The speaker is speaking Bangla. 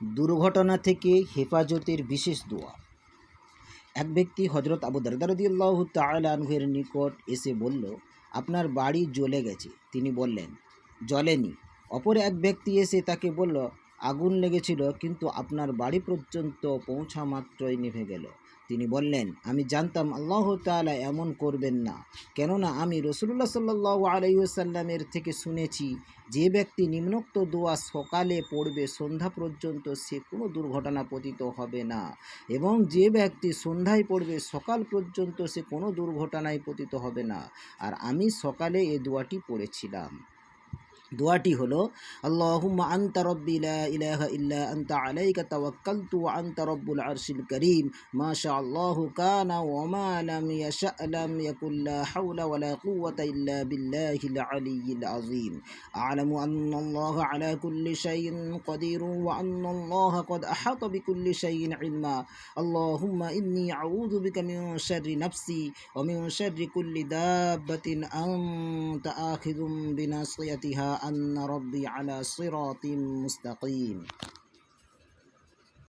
দুর্ঘটনা থেকে হেফাজতের বিশেষ দোয়া। এক ব্যক্তি হজরত আবু দারদারদিয়াল্লাহ তালানহের নিকট এসে বলল, আপনার বাড়ি জ্বলে গেছে। তিনি বললেন, জ্বলেনি। অপর এক ব্যক্তি এসে তাকে বলল, আগুন লেগেছিল, কিন্তু আপনার বাড়ি পর্যন্ত পৌঁছা মাত্রই নিভে গেল। তিনি বললেন, আমি জানতাম আল্লাহ তালা এমন করবেন না। কেননা আমি রসুল্লাহ সাল্লাহ আলাইসাল্লামের থেকে শুনেছি, যে ব্যক্তি নিম্নোক্ত দোয়া সকালে পড়বে, সন্ধ্যা পর্যন্ত সে কোনো দুর্ঘটনা পতিত হবে না। এবং যে ব্যক্তি সন্ধ্যায় পড়বে, সকাল পর্যন্ত সে কোনো দুর্ঘটনায় পতিত হবে না। আর আমি সকালে এ দোয়াটি পড়েছিলাম। দোয়াটি হলো আল্লাহুম্মা আনতা রব্বি লা ইলাহা ইল্লা আনতা আলাইকা তাওয়াক্কালতু ওয়া আনতা রব্বুল আরশিল কারীম মা শাআল্লাহু কানা ওয়া মা লাম ইয়াশা লাম ইয়াকুল লা হাওলা ওয়া লা কুওয়াতা ইল্লা বিল্লাহিল আলিয়্যিল আযীম আ'লামু আন্না আল্লাহা আলা কুল্লি শাইইন কাদির ওয়া আন্না আল্লাহা قد أحاط بكل شيء علما اللهم إني أعوذ بك من شر نفسي ومن شر كل دابة أنت آخذ بناصيتها أن ربي على صراط مستقيم.